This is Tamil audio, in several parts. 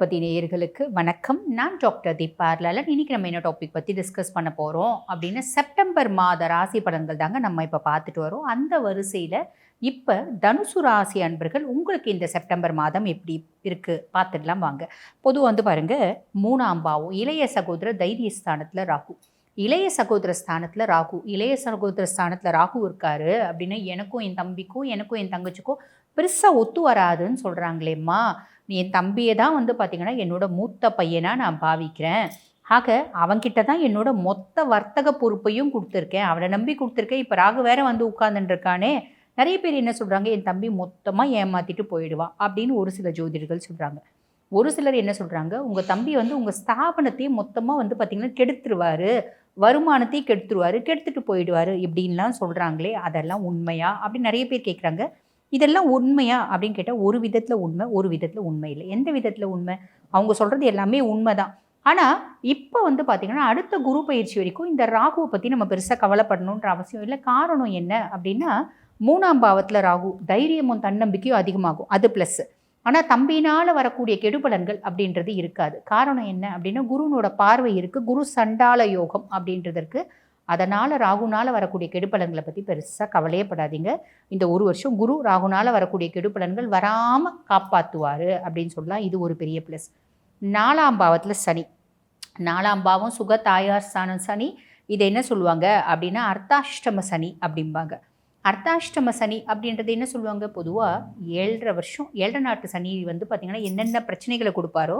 ஹோமியோபதி நேயர்களுக்கு வணக்கம். நான் டாக்டர் தீபார்லாலன் இன்றைக்கி நம்ம என்ன டாபிக் பற்றி டிஸ்கஸ் பண்ண போகிறோம் அப்படின்னு செப்டம்பர் மாத ராசி பலன்கள் தாங்க நம்ம இப்போ பார்த்துட்டு வரோம். அந்த வரிசையில் இப்போ தனுசு ராசி அன்பர்கள் உங்களுக்கு இந்த செப்டம்பர் மாதம் எப்படி இருக்குது பார்த்துடலாம் வாங்க. பொதுவாக வந்து பாருங்க மூணாம் பாவம் இளைய சகோதர தைரிய ஸ்தானத்தில் ராகு. இளைய சகோதர ஸ்தானத்தில் ராகு. இளைய சகோதர ஸ்தானத்தில் ராகு இருக்காரு அப்படின்னு எனக்கும் என் தம்பிக்கும் எனக்கும் என் தங்கச்சிக்கும் பெருசாக ஒத்து வராதுன்னு சொல்கிறாங்களேம்மா நீ என் தம்பியை தான் வந்து பார்த்திங்கன்னா என்னோட மூத்த பையனாக நான் பாவிக்கிறேன். ஆக அவன்கிட்ட தான் என்னோட மொத்த வர்த்தக பொறுப்பையும் கொடுத்துருக்கேன். அவனை நம்பி கொடுத்துருக்கேன். இப்போ ராகு வேற வந்து உட்காந்துருக்கானே நிறைய பேர் என்ன சொல்கிறாங்க என் தம்பி மொத்தமாக ஏமாற்றிட்டு போயிடுவான் அப்படின்னு ஒரு சில ஜோதிடர்கள் சொல்கிறாங்க ஒரு சிலர் என்ன சொல்கிறாங்க உங்கள் தம்பி வந்து உங்கள் ஸ்தாபனத்தையும் மொத்தமாக வந்து பார்த்திங்கன்னா கெடுத்துருவாரு. வருமானத்தையும் கெடுத்துருவாரு. கெடுத்துட்டு போயிடுவாரு. இப்படின்லாம் சொல்கிறாங்களே அதெல்லாம் உண்மையா? அப்படின்னு நிறைய பேர் கேட்குறாங்க இதெல்லாம் உண்மையா? அப்படின்னு கேட்டால் ஒரு விதத்தில் உண்மை ஒரு விதத்தில் உண்மை இல்லை. எந்த விதத்தில் உண்மை? அவங்க சொல்கிறது எல்லாமே உண்மை தான் ஆனால் இப்போ வந்து பார்த்திங்கன்னா அடுத்த குரு பயிற்சி வரைக்கும் இந்த ராகுவை பற்றி நம்ம பெருசாக கவலைப்படணுன்ற அவசியம் இல்லை. காரணம் என்ன அப்படின்னா மூணாம் பாவத்தில் ராகு தைரியமும் தன்னம்பிக்கையும் அதிகமாகும். அது ப்ளஸ்ஸு ஆனால் தம்பினால் வரக்கூடிய கெடுபலன்கள் அப்படின்றது இருக்காது. காரணம் என்ன அப்படின்னா குருனோட பார்வை இருக்குது குரு சண்டால யோகம் அப்படின்றதற்கு அதனால் ராகுனால் வரக்கூடிய கெடுப்பலன்களை பற்றி பெருசாக கவலையே படாதீங்க. இந்த ஒரு வருஷம் குரு ராகுனால் வரக்கூடிய கெடுபலன்கள் வராமல் காப்பாற்றுவார் அப்படின்னு சொல்லலாம் இது ஒரு பெரிய ப்ளஸ் நாலாம் பாவத்தில் சனி. நாலாம் பாவம் சுக தாயார் ஸ்தானம் சனி. இதை என்ன சொல்லுவாங்க அப்படின்னா அர்த்தாஷ்டம சனி அப்படிம்பாங்க. அர்த்தாஷ்டம சனி அப்படின்றது என்ன சொல்லுவாங்க? பொதுவாக ஏழரை வருஷம் ஏழரை நாட்டு சனி வந்து பார்த்திங்கன்னா என்னென்ன பிரச்சனைகளை கொடுப்பாரோ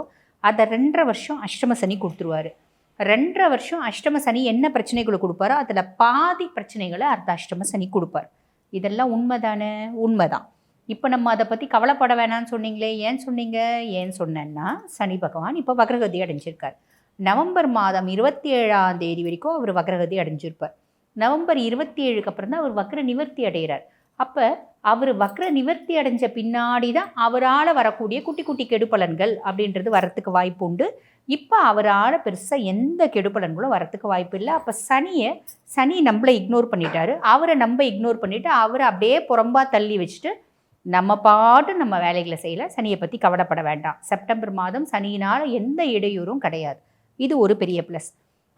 அதை ரெண்டரை வருஷம் அஷ்டம சனி கொடுத்துருவாரு. ரெண்டரை வருஷம் அஷ்டம சனி என்ன பிரச்சனைகளை கொடுப்பாரோ அதில் பாதி பிரச்சனைகளை அர்த்த அஷ்டம சனி கொடுப்பார். இதெல்லாம் உண்மைதானே? உண்மைதான். இப்போ நம்ம அதை பற்றி கவலைப்பட வேணாம்னு சொன்னீங்களே ஏன் சொன்னீங்க? ஏன் சொன்னேன்னா சனி பகவான் இப்போ வக்ரகதி அடைஞ்சிருக்கார். நவம்பர் மாதம் இருபத்தி ஏழாம் தேதி வரைக்கும் அவர் வக்ரகதி அடைஞ்சிருப்பார். நவம்பர் இருபத்தி ஏழுக்கு அப்புறம் தான் அவர் வக்ர நிவர்த்தி அடைகிறார். அப்போ அவர் வக்ர நிவர்த்தி அடைஞ்ச பின்னாடி தான் அவரால் வரக்கூடிய குட்டி குட்டி கெடுபலன்கள் அப்படின்றது வரத்துக்கு வாய்ப்பு உண்டு. இப்போ அவரால் பெருசாக எந்த கெடுபலன்களும் வரத்துக்கு வாய்ப்பு இல்லை. அப்போ சனியை சனி நம்மளை இக்னோர் பண்ணிட்டாரு. அவரை நம்ம இக்னோர் பண்ணிவிட்டு அவரை அப்படியே புறம்பா தள்ளி வச்சுட்டு நம்ம பாட்டு நம்ம வேலைகளை செய்யல. சனியை பற்றி கவலைப்பட வேண்டாம். செப்டம்பர் மாதம் சனியினால் எந்த இடையூறும் கிடையாது. இது ஒரு பெரிய ப்ளஸ்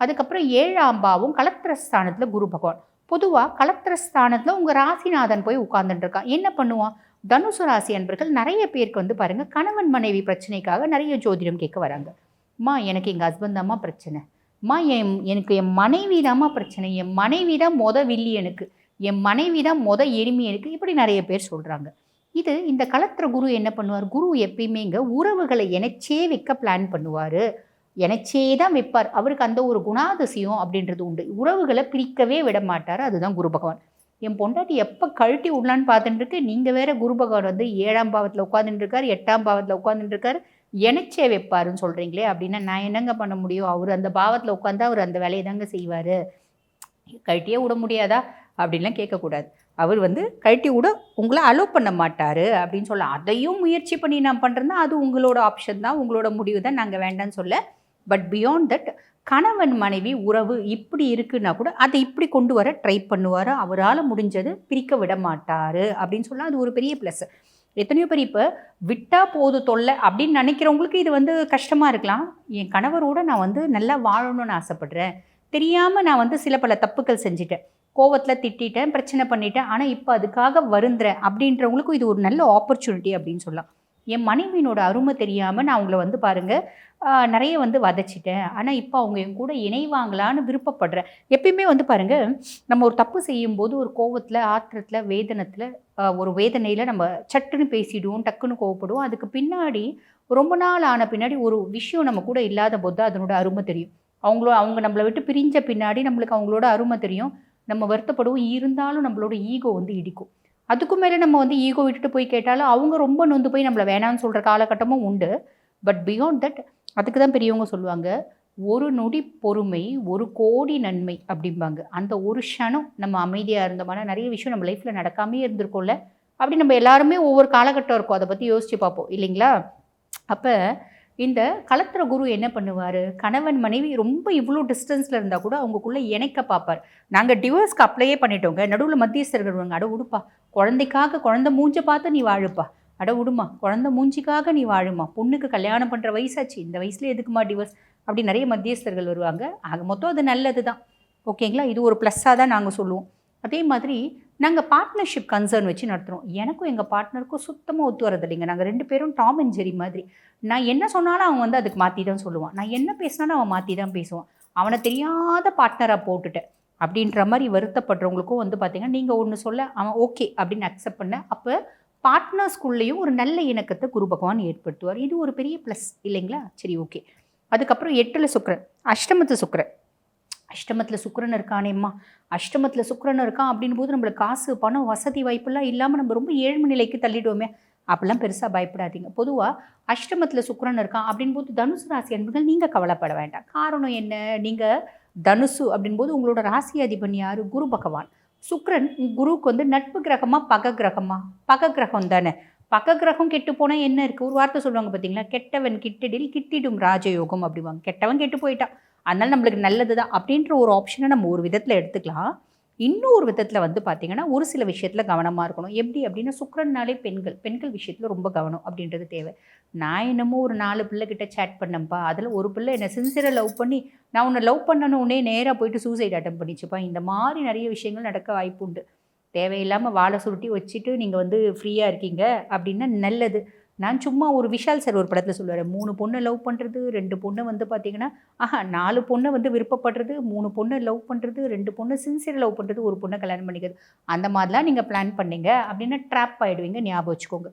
அதுக்கப்புறம் ஏழாம் பாவம் கலத்திரஸ்தானத்தில் குரு பகவான். பொதுவாக கலத்திரஸ்தானத்தில் உங்கள் ராசிநாதன் போய் உட்கார்ந்துட்டு இருக்கான். என்ன பண்ணுவான்? தனுசு ராசி அன்பர்கள் நிறைய பேருக்கு வந்து பாருங்கள் கணவன் மனைவி பிரச்சனைக்காக நிறைய ஜோதிடம் கேட்க வராங்க. அம்மா எனக்கு எங்கள் ஹஸ்பண்ட் தாம்மா பிரச்சனை. அம்மா என் எனக்கு என் மனைவி தாம்மா பிரச்சனை. என் மனைவி தான் மொத வில்லி எனக்கு. என் மனைவி தான் மொத எளிமை எனக்கு. இப்படி நிறைய பேர் சொல்கிறாங்க இது இந்த கலத்திர குரு என்ன பண்ணுவார்? குரு எப்பயுமே இங்கே உறவுகளை இணைச்சே வைக்க பிளான் பண்ணுவார். எனச்சே தான் வைப்பார். அவருக்கு அந்த ஒரு குணாதிசயம் அப்படின்றது உண்டு. உறவுகளை பிரிக்கவே விட மாட்டார் அதுதான் குரு பகவான். என் பொண்டாட்டி எப்போ கழட்டி விடலான்னு பார்த்துட்டுருக்கு நீங்கள் வேற குரு பகவான் வந்து ஏழாம் பாவத்தில் உட்காந்துட்டுருக்கார் எட்டாம் பாவத்தில் உட்காந்துட்டுருக்கார் எனச்சே வைப்பாருன்னு சொல்கிறீங்களே அப்படின்னா நான் என்னங்க பண்ண முடியும்? அவர் அந்த பாவத்தில் உட்காந்தா அவர் அந்த வேலையை தாங்க செய்வார். கழட்டியே விட முடியாதா? அப்படின்லாம் கேட்கக்கூடாது. அவர் வந்து கழட்டி விட உங்களை அலோவ் பண்ண மாட்டார் அப்படின்னு சொல்ல அதையும் முயற்சி பண்ணி நான் பண்ணுறேன்னா அது உங்களோட ஆப்ஷன் தான் உங்களோட முடிவு தான் நாங்கள் வேண்டாம்னு சொல்ல பட் பியாண்ட் தட் கணவன் மனைவி உறவு இப்படி இருக்குன்னா கூட அதை இப்படி கொண்டு வர ட்ரை பண்ணுவார். அவரால் முடிஞ்சது பிரிக்க விட மாட்டார் அப்படின்னு சொன்னால் அது ஒரு பெரிய ப்ளஸ் எத்தனையோ பேர் இப்போ விட்டால் போது தொல்லை அப்படின்னு நினைக்கிறவங்களுக்கு இது வந்து கஷ்டமாக இருக்கலாம். என் கணவரோட நான் வந்து நல்லா வாழணும்னு ஆசைப்படுறேன். தெரியாமல் நான் வந்து சில பல தப்புக்கள் செஞ்சுட்டேன். கோவத்தில் திட்டிட்டேன் பிரச்சனை பண்ணிட்டேன். ஆனால் இப்போ அதுக்காக வருந்துறேன் அப்படின்றவங்களுக்கும் இது ஒரு நல்ல ஆப்பர்ச்சுனிட்டி அப்படின்னு சொல்லலாம். என் மனைவியினோட அருமை தெரியாமல் நான் அவங்கள வந்து பாருங்கள் நிறைய வந்து வதச்சிட்டேன். ஆனால் இப்போ அவங்க என் கூட இணைவாங்களான்னு விருப்பப்படுறேன். எப்பயுமே வந்து பாருங்கள் நம்ம ஒரு தப்பு செய்யும்போது ஒரு கோவத்தில் ஆத்திரத்தில் வேதனத்தில் ஒரு வேதனையில் நம்ம சட்டுன்னு பேசிடுவோம் டக்குன்னு கோவப்படுவோம். அதுக்கு பின்னாடி ரொம்ப நாள் ஆன பின்னாடி ஒரு விஷயம் நம்ம கூட இல்லாத போது தான் அதனோட அருமை தெரியும். அவங்களோ அவங்க நம்மளை விட்டு பிரிஞ்ச பின்னாடி நம்மளுக்கு அவங்களோட அருமை தெரியும். நம்ம வருத்தப்படுவோம். இருந்தாலும் நம்மளோட ஈகோ வந்து இடிக்கும். அதுக்கும் மேலே நம்ம வந்து ஈகோ விட்டுட்டு போய் கேட்டாலும் அவங்க ரொம்ப நொந்து போய் நம்மளை வேணாம்னு சொல்கிற காலகட்டமும் உண்டு. பட் பியாண்ட் தட் அதுக்கு தான் பெரியவங்க சொல்லுவாங்க ஒரு நொடி பொறுமை ஒரு கோடி நன்மை அப்படிம்பாங்க. அந்த ஒரு க்ஷணம் நம்ம அமைதியாக இருந்தோம்னா நிறைய விஷயம் நம்ம லைஃப்பில் நடக்காமே இருந்திருக்கோம்ல. அப்படி நம்ம எல்லாருமே ஒவ்வொரு காலகட்டம் இருக்கும். அதை பற்றி யோசித்து பார்ப்போம். இல்லைங்களா? அப்போ இந்த கலத்திர குரு என்ன பண்ணுவார்? கணவன் மனைவி ரொம்ப இவ்வளோ டிஸ்டன்ஸில் இருந்தால் கூட அவங்களுக்குள்ளே இணைக்க பார்ப்பார். நாங்கள் டிவோர்ஸ்க்கு அப்ளையே பண்ணிட்டோங்க. நடுவில் மத்தியஸ்தர்கள் வருவாங்க. அட உடுப்பா. குழந்தைக்காக குழந்தை மூஞ்ச பார்த்து நீ வாழுப்பா. அட விடுமா குழந்த மூஞ்சிக்காக நீ வாழுமா. பொண்ணுக்கு கல்யாணம் பண்ணுற வயசாச்சு. இந்த வயசுல எதுக்குமா டிவோர்ஸ் அப்படி நிறைய மத்தியஸ்தர்கள் வருவாங்க. ஆக மொத்தம் அது நல்லது தான் ஓகேங்களா? இது ஒரு ப்ளஸ்ஸாக தான் நாங்கள் சொல்லுவோம். அதே மாதிரி நாங்கள் பார்ட்னர்ஷிப் கன்சர்ன் வச்சு நடத்துகிறோம் எனக்கும் எங்கள் பார்ட்னருக்கும் சுத்தமாக ஒத்து வரது இல்லைங்க நாங்கள் ரெண்டு பேரும் டாம் அண்ட் ஜெரி மாதிரி. நான் என்ன சொன்னாலும் அவன் வந்து அதுக்கு மாற்றி தான் சொல்லுவான். நான் என்ன பேசினாலும் அவன் மாற்றி தான் பேசுவான். அவனை தெரியாத பார்ட்னராக போட்டுட்டேன். அப்படின்ற மாதிரி வருத்தப்படுறவங்களுக்கும் வந்து பார்த்தீங்கன்னா நீங்கள் ஒன்று சொல்ல அவன் ஓகே அப்படின்னு அக்செப்ட் பண்ண அப்போ பார்ட்னர்ஸ்குள்ளேயும் ஒரு நல்ல இணக்கத்தை குரு பகவான் ஏற்படுத்துவார். இது ஒரு பெரிய ப்ளஸ் இல்லைங்களா? சரி ஓகே அதுக்கப்புறம் எட்டில் சுக்கரன் அஷ்டமத்து சுக்கரன். அஷ்டமத்தில் சுக்கரன் இருக்கானேம்மா அஷ்டமத்தில் சுக்கரன் இருக்கான் அப்படின் போது நம்மளுக்கு காசு பணம் வசதி வாய்ப்பெல்லாம் இல்லாமல் நம்ம ரொம்ப ஏழ்மை நிலைக்கு தள்ளிடுவோமே. அப்படிலாம் பெருசாக பயப்படாதீங்க. பொதுவாக அஷ்டமத்தில் சுக்கரன் இருக்கான் அப்படின் போது தனுசு ராசி அன்புகள் நீங்கள் கவலைப்பட வேண்டாம். காரணம் என்ன? நீங்கள் தனுசு அப்படின்போது உங்களோட ராசி அதிபன் யார்? குரு பகவான். சுக்ரன் குருவுக்கு வந்து நட்பு கிரகமா பக கிரகமா? பக கிரகம் தானே. பக கிரகம் கெட்டு போனால் என்ன இருக்குது ஒரு வார்த்தை சொல்லுவாங்க பார்த்தீங்களா கெட்டவன் கிட்டிடில் கிட்டிடும் ராஜயோகம் அப்படிவாங்க கெட்டவன் கெட்டு போயிட்டான். அதனால் நம்மளுக்கு நல்லது தான் அப்படின்ற ஒரு ஆப்ஷனை நம்ம ஒரு விதத்தில் எடுத்துக்கலாம். இன்னொரு விதத்தில் வந்து பார்த்திங்கன்னா ஒரு சில விஷயத்தில் கவனமாக இருக்கணும். எப்படி அப்படின்னா சுக்கரன்னாலே பெண்கள். பெண்கள் விஷயத்தில் ரொம்ப கவனம் அப்படின்றது தேவை. நான் என்னமோ ஒரு நாலு பிள்ளைகிட்ட சேட் பண்ணேன்ப்பா. அதில் ஒரு பிள்ளை என்னை சின்சியராக லவ் பண்ணி நான் உன்னை லவ் பண்ணணுன்னே நேராக போயிட்டு சூசைட் அட்டம் பண்ணிச்சுப்பா. இந்த மாதிரி நிறைய விஷயங்கள் நடக்க வாய்ப்பு உண்டு. தேவையில்லாமல் வாழை சுருட்டி வச்சுட்டு நீங்கள் வந்து ஃப்ரீயாக இருக்கீங்க அப்படின்னா நல்லது. நான் சும்மா ஒரு விஷால் சார் ஒரு படத்தில் சொல்லுவார் மூணு பொண்ணை லவ் பண்ணுறது ரெண்டு பொண்ணை வந்து பார்த்தீங்கன்னா ஆஹா நாலு பொண்ணை வந்து விருப்பப்படுறது மூணு பொண்ணை லவ் பண்ணுறது ரெண்டு பொண்ணை சின்சியர் லவ் பண்ணுறது ஒரு பொண்ணை கல்யாணம் பண்ணிக்கிறது. அந்த மாதிரிலாம் நீங்கள் பிளான் பண்ணீங்க அப்படின்னா ட்ராப் ஆகிடுவீங்க ஞாபகம் வச்சுக்கோங்க.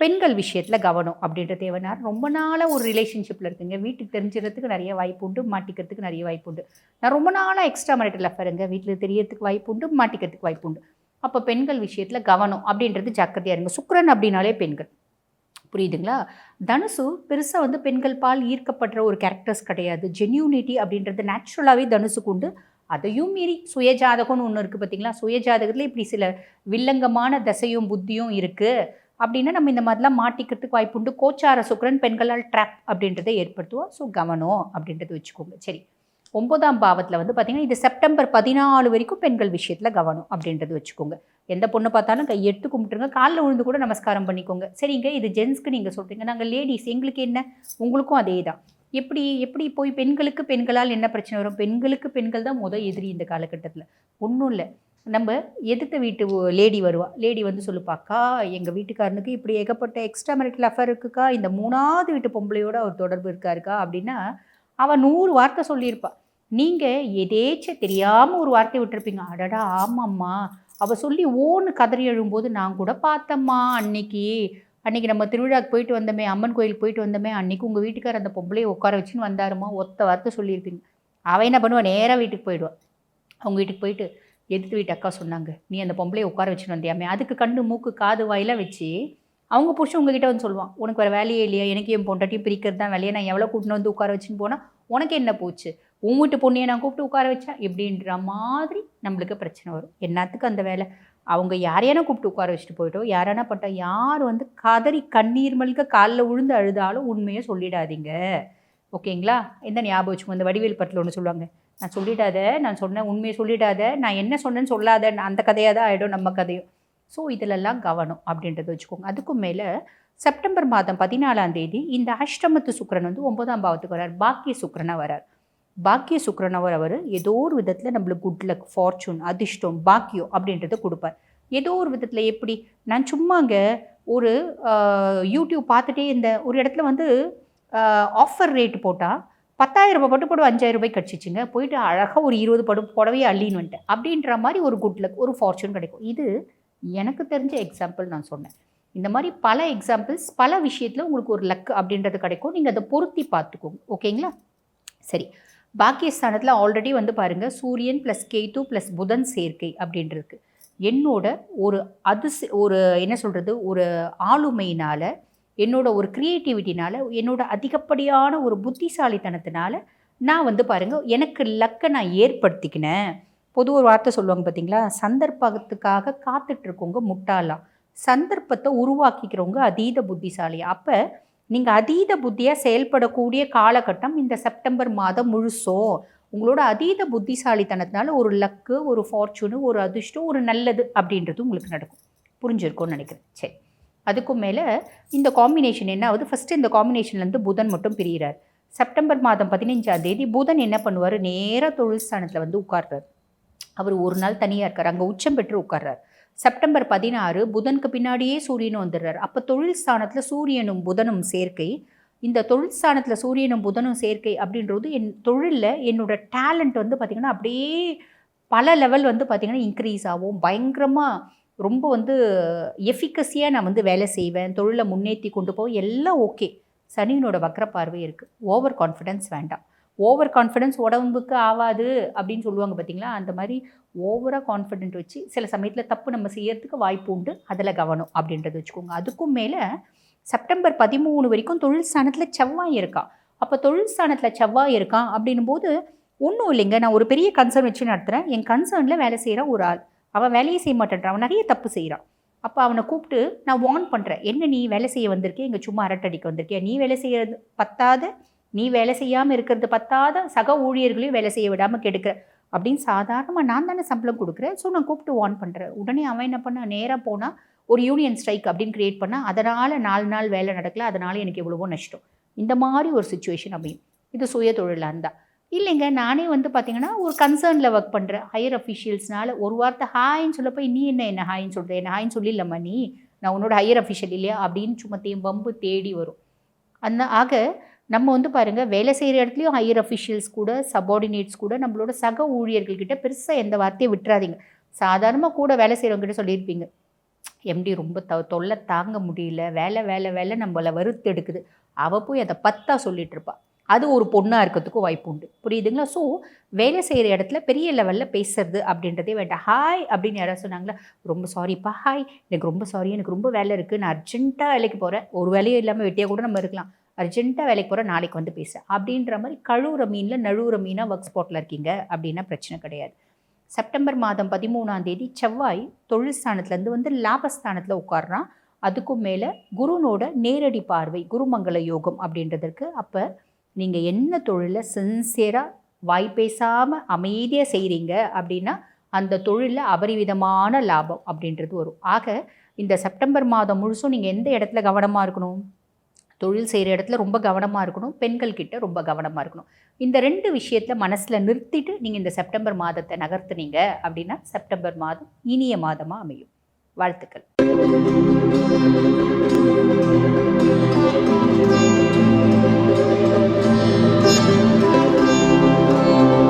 பெண்கள் விஷயத்தில் கவனம் அப்படின்ற தேவைனார் ரொம்ப நாளாக ஒரு ரிலேஷன்ஷிப்பில் இருக்குங்க. வீட்டுக்கு தெரிஞ்சுக்கிறதுக்கு நிறைய வாய்ப்பு உண்டு மாட்டிக்கிறதுக்கு நிறைய வாய்ப்பு உண்டு. நான் ரொம்ப நாளாக எக்ஸ்ட்ரா மேரிட்டல் அஃபருங்க வீட்டில் தெரியறதுக்கு வாய்ப்பு உண்டு மாட்டிக்கிறதுக்கு வாய்ப்பு உண்டு. அப்போ பெண்கள் விஷயத்தில் கவனம் அப்படின்றது ஜாக்கிரதையாக இருங்க. சுக்கரன் அப்படின்னாலே பெண்கள். புரியுதுங்களா? தனுசு பெருசாக வந்து பெண்கள் பால் ஈர்க்கப்படுற ஒரு கேரக்டர்ஸ் கிடையாது. ஜென்யூனிட்டி அப்படின்றது நேச்சுரலாகவே தனுசுக்கு உண்டு. அதையும் மீறி சுயஜாதகம்னு ஒன்று இருக்குது பார்த்தீங்களா சுயஜாதகத்தில் இப்படி சில வில்லங்கமான தசையும் புத்தியும் இருக்குது அப்படின்னா நம்ம இந்த மாதிரிலாம் மாட்டிக்கிறதுக்கு வாய்ப்பு உண்டு. கோச்சார சுக்கரன் பெண்களால் ட்ராப் அப்படின்றத ஏற்படுத்துவோம் ஸோ கவனம் அப்படின்றத வச்சுக்கோங்க. சரி. ஒன்பதாம் பாவத்தில் வந்து பார்த்திங்கன்னா இது செப்டம்பர் பதினாலு வரைக்கும் பெண்கள் விஷயத்தில் கவனம் அப்படின்றது வச்சுக்கோங்க. எந்த பொண்ணை பார்த்தாலும் கை எடுத்து கும்பிட்டுருங்க. காலில் விழுந்து கூட நமஸ்காரம் பண்ணிக்கோங்க. சரிங்க இது ஜென்ஸ்க்கு நீங்கள் சொல்கிறீங்க நாங்கள் லேடிஸ் எங்களுக்கு என்ன? உங்களுக்கும் அதே தான் எப்படி எப்படி போய் பெண்களுக்கு பெண்களால் என்ன பிரச்சனை வரும்? பெண்களுக்கு பெண்கள் தான் முதல் எதிரி இந்த காலகட்டத்தில். ஒன்றும் இல்லை. நம்ம எதிர்த்த வீட்டு லேடி வருவா. லேடி வந்து சொல்லுப்பாக்கா எங்கள் வீட்டுக்காரனுக்கு இப்படி ஏகப்பட்ட எக்ஸ்ட்ரா மெரிட்டல் அஃபேர் இருக்குக்கா. இந்த மூணாவது வீட்டு பொம்பளையோட அவர் தொடர்பு இருக்காருக்கா அப்படின்னா அவள் நூறு வார்த்தை சொல்லியிருப்பாள் நீங்கள் எதேச்சும் தெரியாமல் ஒரு வார்த்தை விட்டுருப்பீங்க. அடடா ஆமாம்மா. அவள் சொல்லி ஓன்னு கதறி எழும்போது நான் கூட பார்த்தம்மா அன்னைக்கு. அன்னைக்கு நம்ம திருவிழாக்கு போயிட்டு வந்தோமே அம்மன் கோயிலுக்கு போயிட்டு வந்தோமே அன்னைக்கு உங்கள் வீட்டுக்கார் அந்த பொம்பளையை உட்கார வச்சுன்னு வந்தாருமா? ஒத்த வார்த்தை சொல்லியிருப்பீங்க. அவள் என்ன பண்ணுவாள் நேராக வீட்டுக்கு போயிடுவான் அவங்க வீட்டுக்கு போயிட்டு எதிர்த்து வீட்டு அக்கா சொன்னாங்க நீ அந்த பொம்பளையை உட்கார வச்சுன்னு வந்தியாமே? அதுக்கு கண்ணு மூக்கு காது வாயிலாம் வச்சு அவங்க புருஷன் உங்ககிட்ட வந்து சொல்லுவான் உனக்கு வேறு வேலையே இல்லையா? எனக்கு என் பொண்டாட்டியும் பிரிக்கிறது தான் வேலையை? நான் எவ்வளோ கூட்டின்னு வந்து உட்கார வச்சுன்னு போனால் உனக்கு என்ன போச்சு? உன் வீட்டு பொண்ணையை நான் கூப்பிட்டு உட்கார வச்சா எப்படின்ற மாதிரி நம்மளுக்கு பிரச்சனை வரும். என்னத்துக்கு அந்த வேலை? அவங்க யாரையான கூப்பிட்டு உட்கார வச்சுட்டு போயிட்டோம் யாரானா பட்டா யார் வந்து கதறி கண்ணீர் மல்க காலில் விழுந்து அழுதாலும் உண்மையை சொல்லிடாதீங்க. ஓகேங்களா? எந்த ஞாபகம் வச்சுக்கோ இந்த வடிவேல் பட்டில் ஒன்று சொல்லுவாங்க நான் சொல்லிடாத நான் சொன்னேன் உண்மையை சொல்லிடாத நான் என்ன சொன்னேன்னு சொல்லாத அந்த கதையாக தான் ஆகிடும் நம்ம கதையும். ஸோ இதிலெல்லாம் கவனம் அப்படின்றத வச்சுக்கோங்க. அதுக்கும் மேலே செப்டம்பர் மாதம் பதினாலாம் தேதி இந்த அஷ்டமத்து சுக்கரன் வந்து ஒன்பதாம் பாவத்துக்கு வரார் பாக்கிய சுக்கரனாக வரார் பாக்கிய சுக்கரனவர் அவர் ஏதோ ஒரு விதத்தில் நம்மளுக்கு குட் லக் ஃபார்ச்சூன் அதிர்ஷ்டம் பாக்கியம் அப்படின்றத கொடுப்பார். ஏதோ ஒரு விதத்தில் எப்படி? நான் சும்மாங்க ஒரு யூடியூப் பார்த்துட்டே இந்த ஒரு இடத்துல வந்து ஆஃபர் ரேட்டு போட்டால் பத்தாயிரம் ரூபாய் பட்டு போட்டு அஞ்சாயிரம் ரூபாய் கிடச்சிச்சிங்க. போயிட்டு அழகாக ஒரு இருபது படு புடவையே அள்ளின்னு வந்துட்டேன். அப்படின்ற மாதிரி ஒரு குட் லக் ஒரு ஃபார்ச்சூன் கிடைக்கும். இது எனக்கு தெரிஞ்ச எக்ஸாம்பிள் நான் சொன்னேன். இந்த மாதிரி பல எக்ஸாம்பிள்ஸ் பல விஷயத்தில் உங்களுக்கு ஒரு லக் அப்படின்றது கிடைக்கும். நீங்கள் அதை பொருத்தி பார்த்துக்கோங்க. ஓகேங்களா? சரி. பாக்கியஸ்தானத்தில் ஆல்ரெடி வந்து பாருங்கள் சூரியன் ப்ளஸ் கேத்து ப்ளஸ் புதன் சேர்க்கை அப்படின்றது என்னோட ஒரு அது ஒரு என்ன சொல்கிறது ஒரு ஆளுமையினால் என்னோட ஒரு க்ரியேட்டிவிட்டினால் என்னோட அதிகப்படியான ஒரு புத்திசாலித்தனத்தினால நான் வந்து பாருங்கள் எனக்கு லக்கை நான் ஏற்படுத்திக்கினேன். பொது ஒரு வார்த்தை சொல்லுவாங்க பார்த்தீங்களா சந்தர்ப்பத்துக்காக காத்துட்ருக்கவங்க முட்டாளாம் சந்தர்ப்பத்தை உருவாக்கிக்கிறவங்க அதீத புத்திசாலி. அப்போ நீங்கள் அதீத புத்தியாக செயல்படக்கூடிய காலகட்டம் இந்த செப்டம்பர் மாதம் முழுசோ உங்களோட அதீத புத்திசாலித்தனத்தினால ஒரு லக்கு ஒரு ஃபார்ச்சூனு ஒரு அதிர்ஷ்டம் ஒரு நல்லது அப்படின்றது உங்களுக்கு நடக்கும். புரிஞ்சிருக்கும்னு நினைக்கிறேன். சரி. அதுக்கும் மேலே இந்த காம்பினேஷன் என்ன ஆகுது ஃபஸ்ட்டு இந்த காம்பினேஷன்லேருந்து புதன் மட்டும் பிரிகிறார் செப்டம்பர் மாதம் பதினஞ்சாம் தேதி புதன் என்ன பண்ணுவார்? நேராக தொழில் ஸ்தானத்தில் வந்து உட்கார்றார். அவர் ஒரு நாள் தனியாக இருக்கார். அங்கே உச்சம் பெற்று உட்கார்றார். செப்டம்பர் பதினாறு புதனுக்கு பின்னாடியே சூரியனும் வந்துடுறார். அப்போ தொழில் ஸ்தானத்தில் சூரியனும் புதனும் சேர்க்கை. இந்த தொழில் ஸ்தானத்தில் சூரியனும் புதனும் சேர்க்கை அப்படின்றது என் தொழிலில் என்னோட டேலண்ட் வந்து பார்த்திங்கன்னா அப்படியே பல லெவல் வந்து பார்த்திங்கன்னா இன்க்ரீஸ் ஆகும். பயங்கரமாக ரொம்ப வந்து எஃபிகஸியாக நான் வந்து வேலை செய்வேன். தொழிலை முன்னேற்றி கொண்டு போவேன். எல்லாம் ஓகே சனியினோட வக்ர பார்வை இருக்குது ஓவர் கான்ஃபிடென்ஸ் வேண்டாம். ஓவர் கான்ஃபிடென்ஸ் உடம்புக்கு ஆகாது அப்படின்னு சொல்லுவாங்க பார்த்தீங்களா அந்த மாதிரி ஓவராக கான்ஃபிடென்ட் வச்சு சில சமயத்தில் தப்பு நம்ம செய்யறதுக்கு வாய்ப்பு உண்டு. அதில் கவனம் அப்படின்றத வச்சுக்கோங்க. அதுக்கும் மேலே செப்டம்பர் பதிமூணு வரைக்கும் தொழில் ஸ்தானத்தில் செவ்வாய் இருக்கான் அப்போ தொழில் ஸ்தானத்தில் செவ்வாய் இருக்கான் அப்படின்னும் போது ஒன்றும் இல்லைங்க. நான் ஒரு பெரிய கன்சர்ன் வச்சு நடத்துகிறேன் என் கன்சர்னில் வேலை செய்கிற ஒரு ஆள். அவன் வேலையை செய்ய மாட்டேன்றான் அவன் நிறைய தப்பு செய்கிறான் அப்போ அவனை கூப்பிட்டு நான் வார்ன் பண்ணுறேன் என்ன நீ வேலை செய்ய வந்திருக்கே இங்கே சும்மா அரட்டடிக்க வந்திருக்கியா? நீ வேலை செய்கிறது பத்தாத நீ வேலை செய்யாமல் இருக்கிறது பத்தாத சக ஊழியர்களையும் வேலை செய்ய விடாமல் கெடுக்கிற. அப்படின்னு சாதாரணமாக நான் தானே சம்பளம் கொடுக்குறேன். ஸோ நான் கூப்பிட்டு வார்ன் பண்ணுறேன் உடனே அவன் என்ன பண்ண நேராக போனால் ஒரு யூனியன் ஸ்ட்ரைக் அப்படின்னு கிரியேட் பண்ணால் அதனால் நாலு நாள் வேலை நடக்கல அதனால் எனக்கு எவ்வளவோ நஷ்டம். இந்த மாதிரி ஒரு சுச்சுவேஷன் அமையும். இது சுய தொழிலாக இருந்தால் இல்லைங்க நானே வந்து பார்த்தீங்கன்னா ஒரு கன்சர்னில் ஒர்க் பண்ணுறேன் ஹையர் அஃபிஷியல்ஸ்னால ஒரு வார்த்தை ஹாய்ன்னு சொல்ல போய் நீ என்ன என்ன ஹாய்ன்னு சொல்கிற என்ன ஹாய்ன்னு சொல்லிடலம்மா நீ? நான் உன்னோட ஹையர் அஃபிஷியல் இல்லையா? அப்படின்னு சும்மா வம்பு தேடி வரும். அந்த ஆக நம்ம வந்து பாருங்கள் வேலை செய்கிற இடத்துலையும் ஹையர் அஃபிஷியல்ஸ் கூட சபார்டினேட்ஸ் கூட நம்மளோட சக ஊழியர்கள்கிட்ட பெருசாக எந்த வார்த்தையை விட்டுறாதீங்க. சாதாரணமாக கூட வேலை செய்கிறவங்ககிட்ட சொல்லியிருப்பீங்க எம்டி ரொம்ப த தொல்லை தாங்க முடியல வேலை வேலை வேலை நம்மளை வறுத்து எடுக்குது அவள் போய் அதை பத்தா சொல்லிகிட்டு இருப்பாள் அது ஒரு பொண்ணாக இருக்கிறதுக்கும் வாய்ப்பு உண்டு. புரியுதுங்களா? ஸோ வேலை செய்கிற இடத்துல பெரிய லெவலில் பேசுறது அப்படின்றதே வேண்டாம். ஹாய் அப்படின்னு யாராவது சொன்னாங்களா ரொம்ப சாரிப்பா ஹாய் எனக்கு ரொம்ப சாரி எனக்கு ரொம்ப வேலை இருக்குது நான் அர்ஜென்ட்டாக வேலைக்கு போகிறேன் ஒரு வேலையும் இல்லாமல் வெட்டியாக கூட நம்ம இருக்கலாம். அர்ஜென்ட்டாக வேலைக்கு போகிற நாளைக்கு வந்து பேசுகிறேன் அப்படின்ற மாதிரி கழுவுற மீனில் நழுவுற மீனாக ஒர்க் ஸ்பாட்டில் இருக்கீங்க அப்படின்னா பிரச்சனை கிடையாது. செப்டம்பர் மாதம் பதிமூணாம் தேதி செவ்வாய் தொழில் ஸ்தானத்துலேருந்து வந்து லாபஸ்தானத்தில் உட்காடுறான் அதுக்கும் மேலே குருனோட நேரடி பார்வை குருமங்கல யோகம் அப்படின்றதற்கு அப்போ நீங்கள் என்ன தொழிலை சின்சியராக வாய் பேசாமல் அமைதியாக செய்கிறீங்க அப்படின்னா அந்த தொழிலில் அபரிவிதமான லாபம் அப்படின்றது வரும். ஆக இந்த செப்டம்பர் மாதம் முழுசும் நீங்கள் எந்த இடத்துல கவனமாக இருக்கணும்? தொழில் செய்கிற இடத்துல ரொம்ப கவனமாக இருக்கணும். பெண்கள் கிட்ட ரொம்ப கவனமாக இருக்கணும். இந்த ரெண்டு விஷயத்தில் மனசில் நிறுத்திட்டு நீங்கள் இந்த செப்டம்பர் மாதத்தை நகர்த்துனீங்க அப்படின்னா செப்டம்பர் மாதம் இனிய மாதமாக அமையும். வாழ்த்துக்கள்.